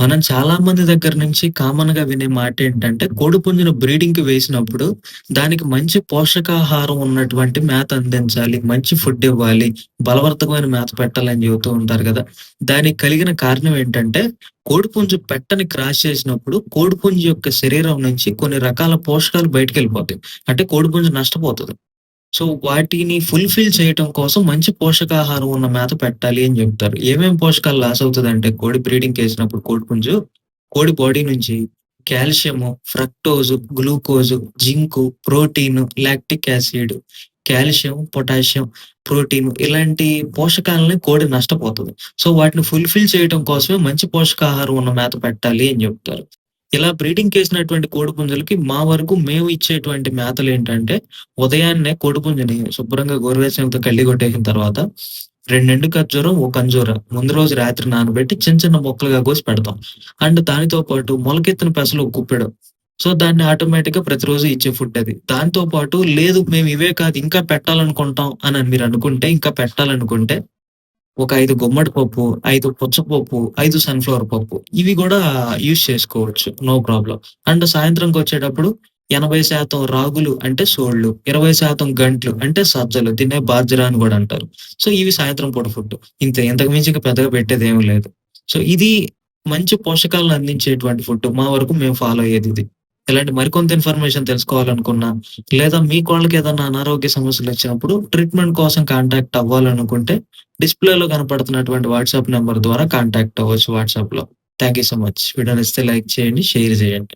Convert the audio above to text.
మనం చాలా మంది దగ్గర నుంచి కామన్గా వినే మాట మాటేంటంటే, కోడిపుంజును బ్రీడింగ్‌కి వేసినప్పుడు, దానికి మంచి పోషకాహారం ఉన్నటువంటి మేత అందించాలి, మంచి ఫుడ్ ఇవ్వాలి, బలవర్తకమైన మేత పెట్టాలని చెబుతూ ఉంటారు కదా దానికి కలిగిన కారణం ఏంటంటే, కోడిపుంజు పెట్టని క్రాస్ చేసినప్పుడు, కోడిపుంజు యొక్క శరీరం నుంచి కొన్ని రకాల పోషకాలు బయటికెళ్ళిపోతాయి. అంటే కోడిపుంజు నష్టపోతుంది సో, వాటిని ఫుల్‌ఫిల్ చేయటం కోసం మంచి పోషకాహారం ఉన్న మేత పెట్టాలి అని చెప్తారు ఏమేమి పోషకాలు లాస్ అవుతదంటే కోడి బ్రీడింగ్ వేసినప్పుడు కోడి బాడీ నుంచి calcium, fructose, glucose, zinc, protein lactic acid, calcium, potassium, protein ఇలాంటి పోషకాలని కోడి నష్టపోతది. సో, వాటిని ఫుల్‌ఫిల్ చేయటం కోసమే మంచి పోషకాహారం ఉన్న మేత పెట్టాలి అని చెప్తారు ఇలా బ్రీడింగ్‌కేసినటువంటి కోడిపుంజులకి మా వరకు మేము ఇచ్చేటువంటి మేతలు ఏంటంటే ఉదయాన్నే కోడిపుంజుని శుభ్రంగా గోరువెచ్చని కళ్ళి కొట్టేసిన తర్వాత, రెండెండు ఖర్జూరం, ఒక కంజూర ముందు రోజు రాత్రి నానబెట్టి చిన్న చిన్న ముక్కలుగా కోసి పెడతాం. అండ్ దానితో పాటు మొలకెత్తిన పెసలు కుప్పెడు గుప్పెడు. సో, దాన్ని ఆటోమేటిక్గా ప్రతిరోజు ఇచ్చే ఫుడ్ అది. దాంతో పాటు లేదు మేము ఇవే కాదు ఇంకా పెట్టాలనుకుంటాం అని మీరు అనుకుంటే ఇంకా పెట్టాలనుకుంటే, ఒక ఐదు గుమ్మడి పప్పు, ఐదు పుచ్చపప్పు, ఐదు సన్‌ఫ్లవర్ పప్పు ఇవి కూడా యూజ్ చేసుకోవచ్చు. నో ప్రాబ్లం అండ్ సాయంత్రంకొచ్చేటప్పుడు 80% రాగులు అంటే సోళ్ళు, 20% గంట్లు అంటే సజ్జలు తినే బాజ్రా అని కూడా అంటారు. సో, ఇవి సాయంత్రం పూట ఫుడ్. ఇంతే ఇంతకు మించి ఇంకా పెద్దగా పెట్టేదేమి లేదు. సో, ఇది మంచి పోషకాలను అందించేటువంటి ఫుడ్. మా వరకు మేము ఫాలో అయ్యేది ఇది ఇలాంటి మరికొంత ఇన్ఫర్మేషన్ తెలుసుకోవాలనుకున్నా, లేదా మీ కోళ్ళకి ఏదైనా అనారోగ్య సమస్యలు వచ్చినప్పుడు ట్రీట్మెంట్ కోసం కాంటాక్ట్ అవ్వాలనుకుంటే, డిస్‌ప్లేలో కనపడుతున్నటువంటి వాట్సాప్ నెంబర్ ద్వారా కాంటాక్ట్ అవ్వచ్చు వాట్సాప్‌లో. Thank you so much. Video నచ్చితే లైక్ చేయండి, షేర్ చేయండి.